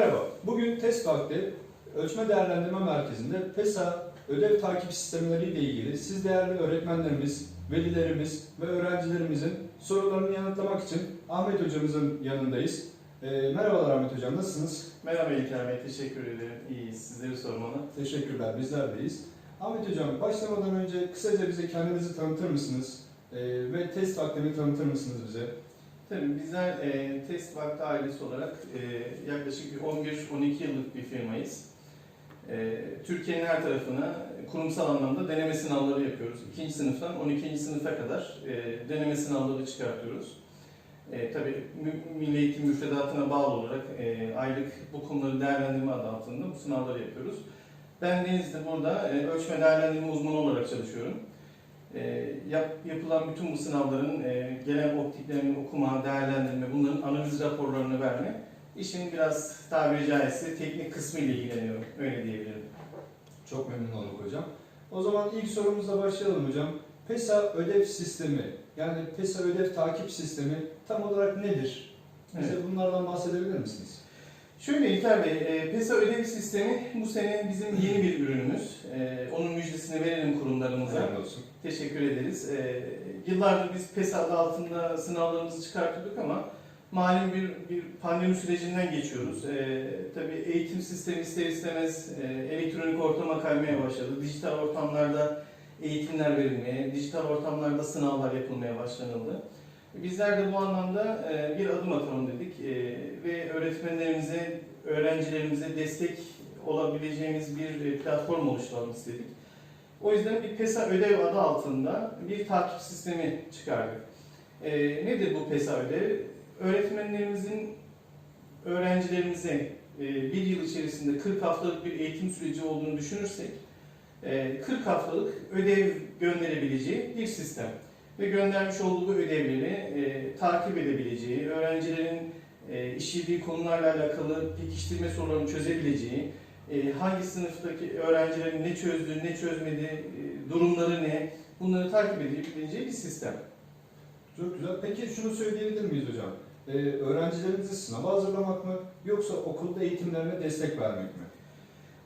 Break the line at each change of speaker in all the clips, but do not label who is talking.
Merhaba, bugün test vakti Ölçme Değerlendirme Merkezi'nde PESA ödev takip sistemleriyle ilgili siz değerli öğretmenlerimiz, velilerimiz ve öğrencilerimizin sorularını yanıtlamak için Ahmet Hocamızın yanındayız. Ee, merhabalar Ahmet Hocam, nasılsınız?
Merhaba İlker Bey, teşekkür ederim. İyiyiz, sizleri sormalı.
Teşekkürler, bizler deyiz. Ahmet Hocam, başlamadan önce kısaca bize kendinizi tanıtır mısınız? Ee, ve test vaktini tanıtır mısınız bize?
Tabii bizler e, Test Vakti ailesi olarak e, yaklaşık bir 11-12 yıllık bir firmayız. E, Türkiye'nin her tarafına kurumsal anlamda deneme sınavları yapıyoruz. 2. sınıftan 12. sınıfa kadar e, deneme sınavları çıkartıyoruz. E, tabii Milli Eğitim müfredatına bağlı olarak e, aylık bu konuları değerlendirme adı altında bu sınavları yapıyoruz. Ben Deniz'de burada e, ölçme değerlendirme uzmanı olarak çalışıyorum. E, yap, yapılan bütün bu sınavların e, gelen optiklerini okuma, değerlendirme, bunların analiz raporlarını verme, işin biraz tabiri caizse teknik kısmı ile ilgileniyorum, öyle diyebilirim.
Çok memnun olduk hocam. O zaman ilk sorumuzla başlayalım hocam. PESA ödev sistemi, yani PESA ödev takip sistemi tam olarak nedir? Bize
Evet.
bunlardan bahsedebilir misiniz?
Şöyle İlker Bey, e, PESA ödev sistemi bu sene bizim yeni bir ürünümüz. Kurumlarımıza.
Olsun.
Teşekkür ederiz. Ee, yıllardır biz PES adı altında sınavlarımızı çıkartıyorduk ama malum bir, bir pandemi sürecinden geçiyoruz. Ee, tabii eğitim sistemi ister istemez e, elektronik ortama kaymaya başladı. Dijital ortamlarda eğitimler verilmeye, dijital ortamlarda sınavlar yapılmaya başlanıldı. Bizler de bu anlamda e, bir adım atalım dedik E, ve öğretmenlerimize, öğrencilerimize destek olabileceğimiz bir e, platform oluşturalım istedik. O yüzden bir PESA ödev adı altında bir takip sistemi çıkardık. Ee, nedir bu PESA ödev? Öğretmenlerimizin öğrencilerimize e, bir yıl içerisinde 40 haftalık bir eğitim süreci olduğunu düşünürsek, e, 40 haftalık ödev gönderebileceği bir sistem. Ve göndermiş olduğu ödevleri e, takip edebileceği, öğrencilerin e, işlediği konularla alakalı pekiştirme sorularını çözebileceği, e, hangi sınıftaki öğrencilerin ne çözdüğü, ne çözmediği, e, durumları ne, bunları takip edebileceği bir sistem.
Çok güzel. Peki şunu söyleyebilir miyiz hocam? Ee, öğrencilerinizi sınava hazırlamak mı yoksa okulda eğitimlerine destek vermek mi?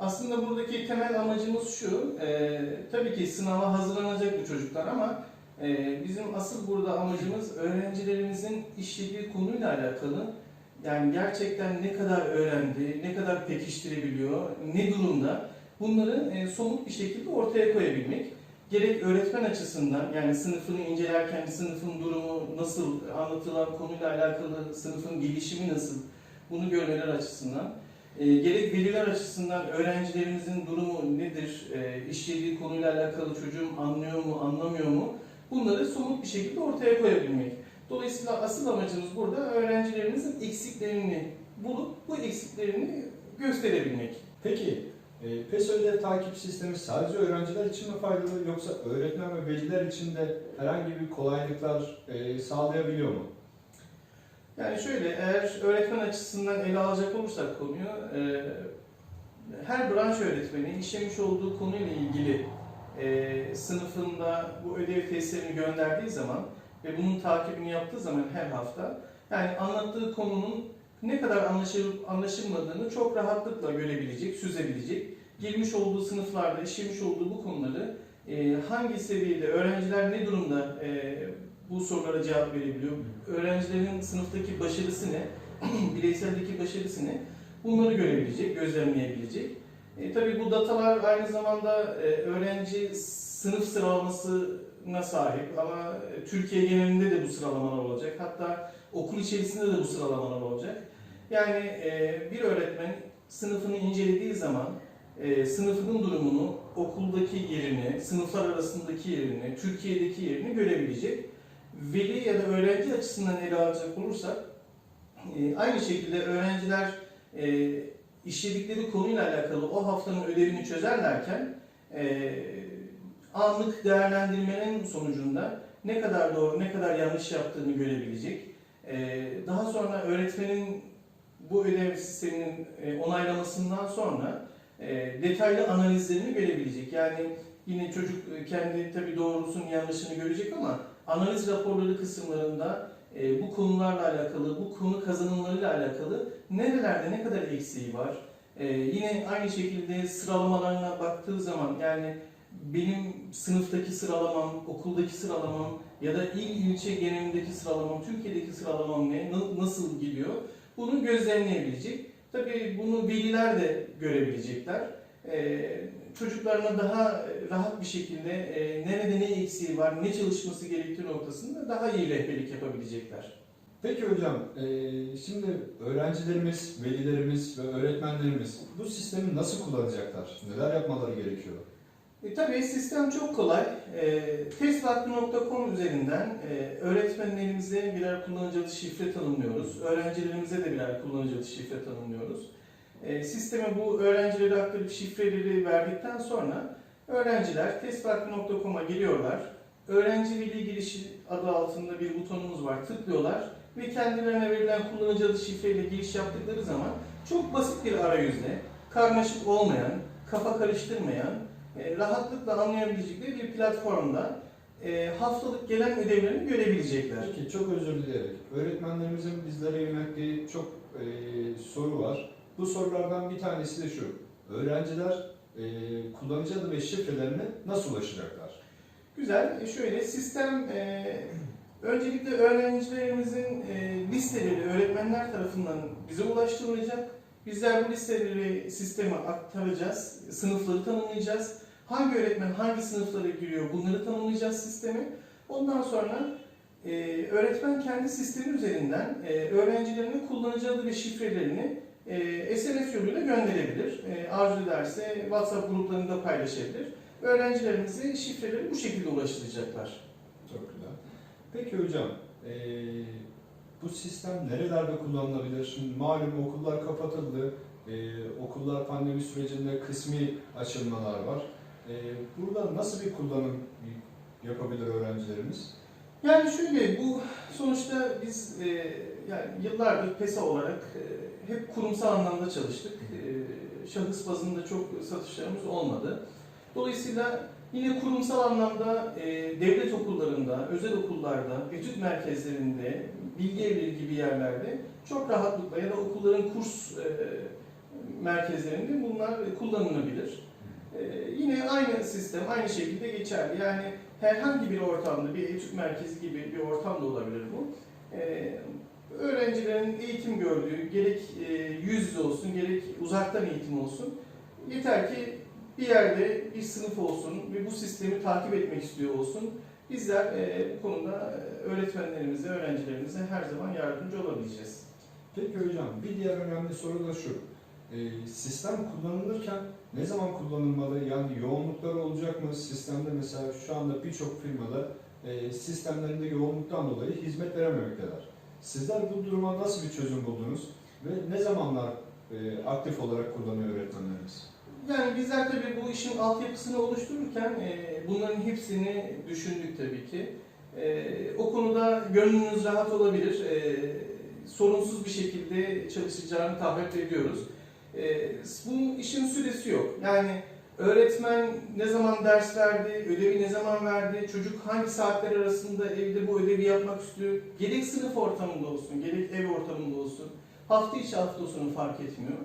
Aslında buradaki temel amacımız şu, e, tabii ki sınava hazırlanacak bu çocuklar ama e, bizim asıl burada amacımız öğrencilerimizin işlediği konuyla alakalı yani gerçekten ne kadar öğrendi, ne kadar pekiştirebiliyor, ne durumda? Bunları e, somut bir şekilde ortaya koyabilmek. Gerek öğretmen açısından yani sınıfını incelerken sınıfın durumu nasıl, anlatılan konuyla alakalı sınıfın gelişimi nasıl? Bunu görmeler açısından. E, gerek veliler açısından öğrencilerimizin durumu nedir, e, işlediği konuyla alakalı çocuğum anlıyor mu, anlamıyor mu? Bunları somut bir şekilde ortaya koyabilmek. Dolayısıyla asıl amacımız burada öğrencilerimizin eksiklerini bulup bu eksiklerini gösterebilmek.
Peki e, ödev takip sistemi sadece öğrenciler için mi faydalı yoksa öğretmen ve veliler için de herhangi bir kolaylıklar e, sağlayabiliyor mu?
Yani şöyle, eğer öğretmen açısından ele alacak olursak konuyu, e, her branş öğretmeni işlemiş olduğu konuyla ilgili e, sınıfında bu ödev testlerini gönderdiği zaman ve bunun takibini yaptığı zaman her hafta, yani anlattığı konunun ne kadar anlaşılıp anlaşılmadığını çok rahatlıkla görebilecek, süzebilecek. Girmiş olduğu sınıflarda işlemiş olduğu bu konuları e, hangi seviyede, öğrenciler ne durumda e, bu sorulara cevap verebiliyor, öğrencilerin sınıftaki başarısı ne, bireyseldeki başarısı ne, bunları görebilecek, gözlemleyebilecek. E, tabii bu datalar aynı zamanda e, öğrenci sınıf sıralamasına sahip ama e, Türkiye genelinde de bu sıralamalar olacak. Hatta okul içerisinde de bu sıralamalar olacak. Yani e, bir öğretmen sınıfını incelediği zaman e, sınıfının durumunu, okuldaki yerini, sınıflar arasındaki yerini, Türkiye'deki yerini görebilecek. Veli ya da öğrenci açısından ele alacak olursak aynı şekilde öğrenciler işledikleri konuyla alakalı o haftanın ödevini çözerlerken anlık değerlendirmenin sonucunda ne kadar doğru, ne kadar yanlış yaptığını görebilecek. E, daha sonra öğretmenin bu ödev sisteminin e, onaylamasından sonra e, detaylı analizlerini görebilecek. Yani yine çocuk e, kendi tabii doğrusunu yanlışını görecek ama analiz raporları kısımlarında bu konularla alakalı, bu konu kazanımlarıyla alakalı nerelerde ne kadar eksiği var? Yine aynı şekilde sıralamalarına baktığı zaman yani benim sınıftaki sıralamam, okuldaki sıralamam ya da il ilçe genelindeki sıralamam, Türkiye'deki sıralamam ne, na- nasıl gidiyor? Bunu gözlemleyebilecek. Tabii bunu veliler de görebilecekler. Ee, çocuklarına daha rahat bir şekilde e, nerede ne eksiği var, ne çalışması gerektiği noktasında daha iyi rehberlik yapabilecekler.
Peki hocam, eee, şimdi öğrencilerimiz, velilerimiz ve öğretmenlerimiz bu sistemi nasıl kullanacaklar? Neler yapmaları gerekiyor?
E, tabii sistem çok kolay. E, testvatlı.com üzerinden e, öğretmenlerimize birer kullanıcı adı şifre tanımlıyoruz. Öğrencilerimize de birer kullanıcı adı şifre tanımlıyoruz. E, sisteme bu öğrencilere aktarıp şifreleri verdikten sonra öğrenciler testvatlı.com'a giriyorlar. Öğrenci veli girişi adı altında bir butonumuz var. Tıklıyorlar ve kendilerine verilen kullanıcı adı şifreyle giriş yaptıkları zaman çok basit bir arayüzle, karmaşık olmayan, kafa karıştırmayan, e, rahatlıkla anlayabilecekleri bir platformda e, haftalık gelen ödevlerini görebilecekler.
Peki çok özür dileyerek, öğretmenlerimizin bizlere yönelttiği çok eee, soru var. Bu sorulardan bir tanesi de şu, öğrenciler eee, kullanıcı adı ve şifrelerine nasıl ulaşacaklar?
Güzel. E, Şöyle sistem e, öncelikle öğrencilerimizin e, listeleri öğretmenler tarafından bize ulaştırılacak. Bizler bu listeleri sisteme aktaracağız. Sınıfları tanımlayacağız. Hangi öğretmen hangi sınıflara giriyor bunları tanımlayacağız sisteme. Ondan sonra e, öğretmen kendi sistemi üzerinden e, öğrencilerine kullanıcı ve şifrelerini e, SMS yoluyla gönderebilir. E, arzu ederse WhatsApp gruplarında paylaşabilir öğrencilerimize şifreleri bu şekilde ulaştıracaklar.
Çok güzel. Peki hocam, eee, bu sistem nerelerde kullanılabilir? Şimdi malum okullar kapatıldı, eee, okullar pandemi sürecinde kısmi açılmalar var. Eee, burada nasıl bir kullanım yapabilir öğrencilerimiz?
Yani şöyle bu sonuçta biz e, yani yıllardır PESA olarak e, hep kurumsal anlamda çalıştık. E, şahıs bazında çok satışlarımız olmadı. Dolayısıyla yine kurumsal anlamda e, devlet okullarında, özel okullarda, etüt merkezlerinde, bilgi evleri gibi yerlerde çok rahatlıkla ya da okulların kurs e, merkezlerinde bunlar kullanılabilir. E, yine aynı sistem, aynı şekilde geçerli. Yani herhangi bir ortamda, bir etüt merkezi gibi bir ortam da olabilir bu. Ee, öğrencilerin eğitim gördüğü, gerek e, yüz yüze olsun, gerek uzaktan eğitim olsun. Yeter ki bir yerde bir sınıf olsun ve bu sistemi takip etmek istiyor olsun. Bizler e, bu konuda e, öğretmenlerimize, öğrencilerimize her zaman yardımcı olabileceğiz.
Peki hocam, bir diğer önemli soru da şu. Eee, sistem kullanılırken ne zaman kullanılmalı? Yani yoğunluklar olacak mı? Sistemde mesela şu anda birçok firmada eee, sistemlerinde yoğunluktan dolayı hizmet verememekteler. Sizler bu duruma nasıl bir çözüm buldunuz? Ve ne zamanlar eee, aktif olarak kullanıyor öğretmenlerimiz?
Yani bizler tabii bu işin altyapısını oluştururken e, bunların hepsini düşündük tabii ki. E, o konuda gönlünüz rahat olabilir. E, sorunsuz bir şekilde çalışacağını taahhüt ediyoruz. E, bu işin süresi yok. Yani öğretmen ne zaman ders verdi, ödevi ne zaman verdi, çocuk hangi saatler arasında evde bu ödevi yapmak istiyor. Gerek sınıf ortamında olsun, gerek ev ortamında olsun. Hafta içi hafta sonu fark etmiyor.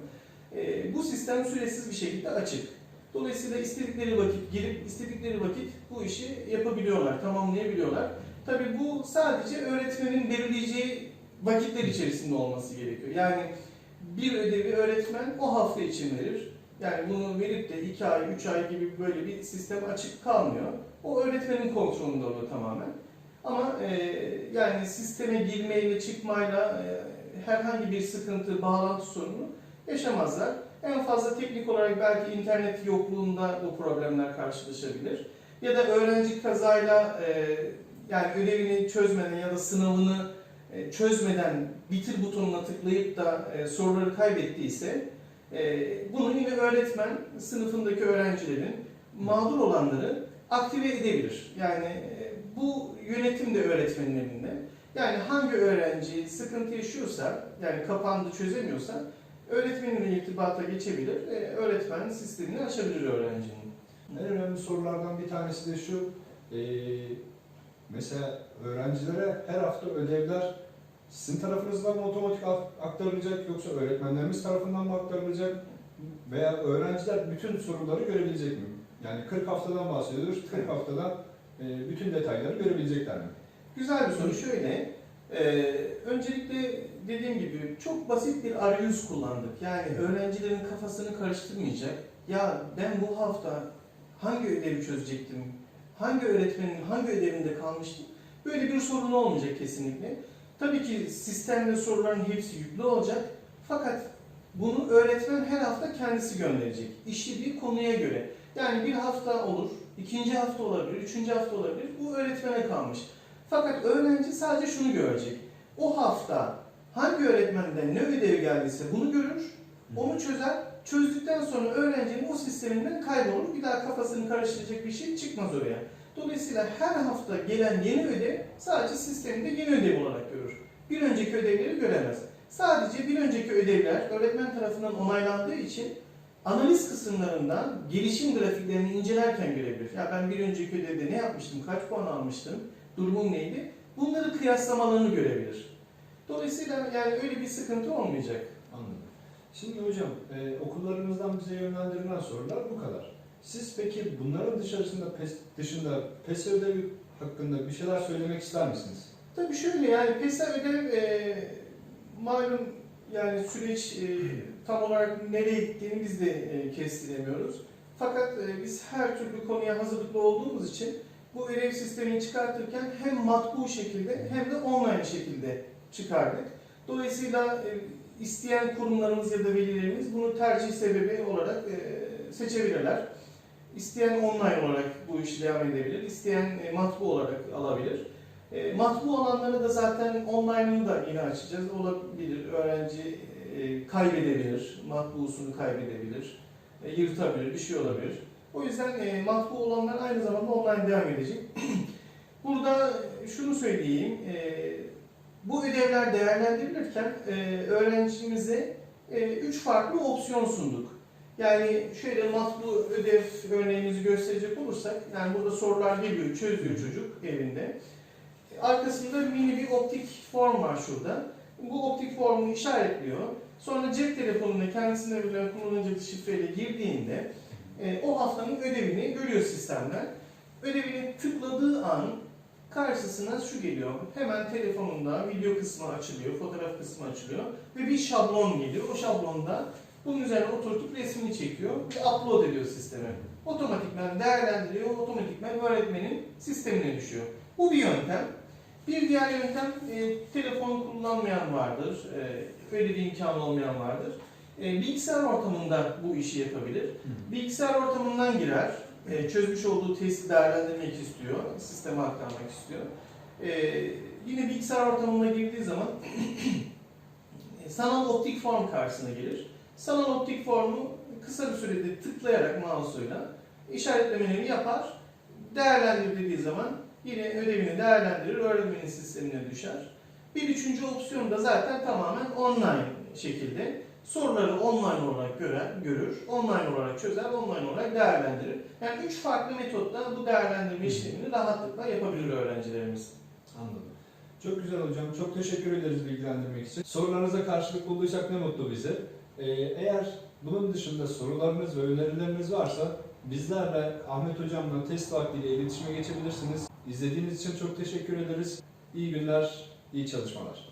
E, bu sistem süresiz bir şekilde açık. Dolayısıyla istedikleri vakit girip istedikleri vakit bu işi yapabiliyorlar, tamamlayabiliyorlar. Tabii bu sadece öğretmenin belirleyeceği vakitler içerisinde olması gerekiyor. Yani bir ödevi öğretmen o hafta için verir. Yani bunu verip de 2 ay, 3 ay gibi böyle bir sistem açık kalmıyor. O öğretmenin kontrolünde oluyor tamamen. Ama e, yani sisteme girmeyle çıkmayla e, herhangi bir sıkıntı, bağlantı sorunu yaşamazlar. En fazla teknik olarak belki internet yokluğunda bu problemler karşılaşabilir. Ya da öğrenci kazayla e, yani ödevini çözmeden ya da sınavını çözmeden bitir butonuna tıklayıp da e, soruları kaybettiyse e, bunu yine öğretmen sınıfındaki öğrencilerin mağdur olanları aktive edebilir. Yani e, bu yönetim de öğretmenin elinde. Yani hangi öğrenci sıkıntı yaşıyorsa, yani kapandı çözemiyorsa öğretmenle irtibata geçebilir. E, öğretmen sistemini açabilir öğrencinin.
En önemli sorulardan bir tanesi de şu. eee, Mesela öğrencilere her hafta ödevler sizin tarafınızdan mı otomatik ak- aktarılacak yoksa öğretmenlerimiz tarafından mı aktarılacak? Veya öğrenciler bütün soruları görebilecek mi? Yani 40 haftadan bahsediyoruz. 40 haftada e, bütün detayları görebilecekler mi?
Güzel bir soru. Şöyle, e, öncelikle dediğim gibi çok basit bir arayüz kullandık. Yani öğrencilerin kafasını karıştırmayacak. Ya ben bu hafta hangi ödevi çözecektim? Hangi öğretmenin hangi ödevinde kalmıştım? Böyle bir sorun olmayacak kesinlikle. Tabii ki sistemde soruların hepsi yüklü olacak. Fakat bunu öğretmen her hafta kendisi gönderecek. İşlediği konuya göre. Yani bir hafta olur, ikinci hafta olabilir, üçüncü hafta olabilir. Bu öğretmene kalmış. Fakat öğrenci sadece şunu görecek. O hafta hangi öğretmenden ne ödevi geldiyse bunu görür, onu çözer. Çözdükten sonra öğrencinin o sisteminden kaybolur. Bir daha kafasını karıştıracak bir şey çıkmaz oraya. Dolayısıyla her hafta gelen yeni ödev sadece sisteminde yeni ödev olarak görür. Bir önceki ödevleri göremez. Sadece bir önceki ödevler öğretmen tarafından onaylandığı için analiz kısımlarından gelişim grafiklerini incelerken görebilir. Ya ben bir önceki ödevde ne yapmıştım, kaç puan almıştım, durumum neydi? Bunları kıyaslamalarını görebilir. Dolayısıyla yani öyle bir sıkıntı olmayacak.
Anladım. Şimdi hocam e, okullarımızdan bize yönlendirilen sorular bu kadar. Siz peki bunların dışarısında PES, dışında PES ödevi hakkında bir şeyler söylemek ister misiniz?
Tabii şöyle yani PESA ödev e, malum yani süreç e, tam olarak nereye gittiğini biz de e, kestiremiyoruz. Fakat e, biz her türlü konuya hazırlıklı olduğumuz için bu ödev sistemini çıkartırken hem matbu şekilde hem de online şekilde çıkardık. Dolayısıyla e, isteyen kurumlarımız ya da velilerimiz bunu tercih sebebi olarak e, seçebilirler. İsteyen online olarak bu işi devam edebilir, isteyen e, matbu olarak alabilir. E, matbu olanları da zaten online'ını da yine açacağız. Olabilir, öğrenci e, kaybedebilir, matbuusunu kaybedebilir, yırtabilir, bir şey olabilir. O yüzden matbu olanlar aynı zamanda online devam edecek. Burada şunu söyleyeyim, bu ödevler değerlendirilirken öğrencimize üç farklı opsiyon sunduk. Yani şöyle matbu ödev örneğimizi gösterecek olursak, yani burada sorular geliyor, çözüyor çocuk evinde. Arkasında mini bir optik form var şurada. Bu optik formu işaretliyor. Sonra cep telefonuna kendisine verilen kullanıcı şifreyle girdiğinde e, o haftanın ödevini görüyor sistemden. Ödevini tıkladığı an karşısına şu geliyor. Hemen telefonunda video kısmı açılıyor, fotoğraf kısmı açılıyor ve bir şablon geliyor. O şablonda bunun üzerine oturtup resmini çekiyor ve upload ediyor sisteme. Otomatikman değerlendiriyor, otomatikman öğretmenin sistemine düşüyor. Bu bir yöntem. Bir diğer yöntem e, telefon kullanmayan vardır, e, öyle bir imkan olmayan vardır. E, bilgisayar ortamında bu işi yapabilir. Bilgisayar ortamından girer, e, çözmüş olduğu testi değerlendirmek istiyor, sisteme aktarmak istiyor. E, yine bilgisayar ortamına girdiği zaman e, sanal optik form karşısına gelir. Sanal optik formu kısa bir sürede tıklayarak mouse'uyla işaretlemelerini yapar. Değerlendirdiği zaman yine ödevini değerlendirir, öğretmenin sistemine düşer. Bir üçüncü opsiyon da zaten tamamen online şekilde. Soruları online olarak görer, görür, online olarak çözer, online olarak değerlendirir. Yani üç farklı metotla bu değerlendirme işlemini rahatlıkla yapabilir öğrencilerimiz.
Anladım. Çok güzel hocam. Çok teşekkür ederiz bilgilendirmek için. Sorularınıza karşılık bulduysak ne mutlu bize. Ee, eğer bunun dışında sorularınız ve önerileriniz varsa bizlerle Ahmet hocamla test vaktiyle iletişime geçebilirsiniz. İzlediğiniz için çok teşekkür ederiz. İyi günler, iyi çalışmalar.